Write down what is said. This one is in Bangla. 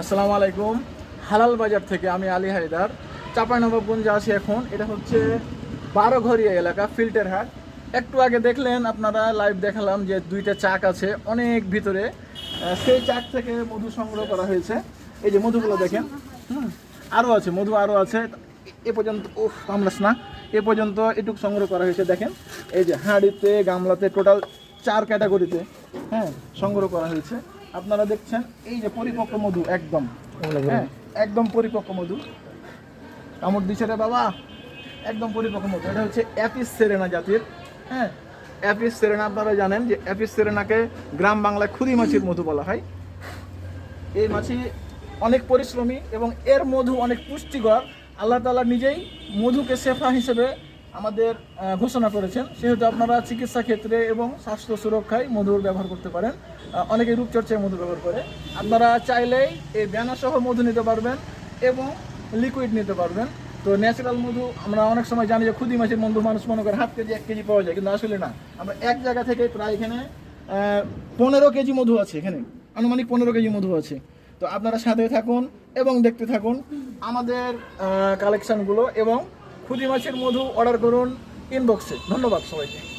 আসসালামু আলাইকুম। হালাল বাজার থেকে আমি আলী হায়দার। চাঁপাইনবাবগঞ্জে আছি এখন। এটা হচ্ছে বারোঘরিয়া এলাকা, ফিল্টার হাট। একটু আগে দেখলেন আপনারা লাইভ দেখালাম যে দুইটা চাক আছে অনেক ভিতরে। সেই চাক থেকে মধু সংগ্রহ করা হয়েছে। এই যে মধুগুলো দেখেন। হুম আরও আছে, মধু আরও আছে। এ পর্যন্ত ও কামড়াস না। এ পর্যন্ত এটুক সংগ্রহ করা হয়েছে, দেখেন। এই যে হাঁড়িতে, গামলাতে টোটাল চার ক্যাটাগরিতে হ্যাঁ সংগ্রহ করা হয়েছে। আপনারা দেখছেন, এই যে পরিপক্ক মধু, একদম। হ্যাঁ একদম পরিপক্ক মধু। কামড় দিছে রে বাবা। একদম পরিপক্ক মধু। এটা হচ্ছে অ্যাপিস সেরেনা জাতির হ্যাঁ অ্যাপিস সেরেনা। আপনারা জানেন যে অ্যাপিস সেরেনাকে গ্রাম বাংলায় খুদি মাছির মধু বলা হয়। এই মাছি অনেক পরিশ্রমী এবং এর মধু অনেক পুষ্টিকর। আল্লাহ তাআলা নিজেই মধুকে শেফা হিসেবে আমাদের ঘোষণা করেছেন। সেহেতু আপনারা চিকিৎসা ক্ষেত্রে এবং স্বাস্থ্য সুরক্ষায় মধুর ব্যবহার করতে পারেন। অনেকে রূপচর্চায় মধু ব্যবহার করে। আপনারা চাইলেই এই ব্যানাসহ মধু নিতে পারবেন এবং লিকুইড নিতে পারবেন। তো ন্যাচারাল মধু আমরা অনেক সময় জানি যে খুদি মাছের মধু মানুষ মনে করে হাফ কেজি, এক কেজি পাওয়া যায়, কিন্তু আসলে না। আমরা এক জায়গা থেকে প্রায় এখানে পনেরো কেজি মধু আছে এখানে। আনুমানিক পনেরো কেজি মধু আছে। তো আপনারা সাথে থাকুন এবং দেখতে থাকুন আমাদের কালেকশানগুলো এবং খুদি মাছের মধু অর্ডার করুন ইনবক্সে ধন্যবাদ সবাইকে।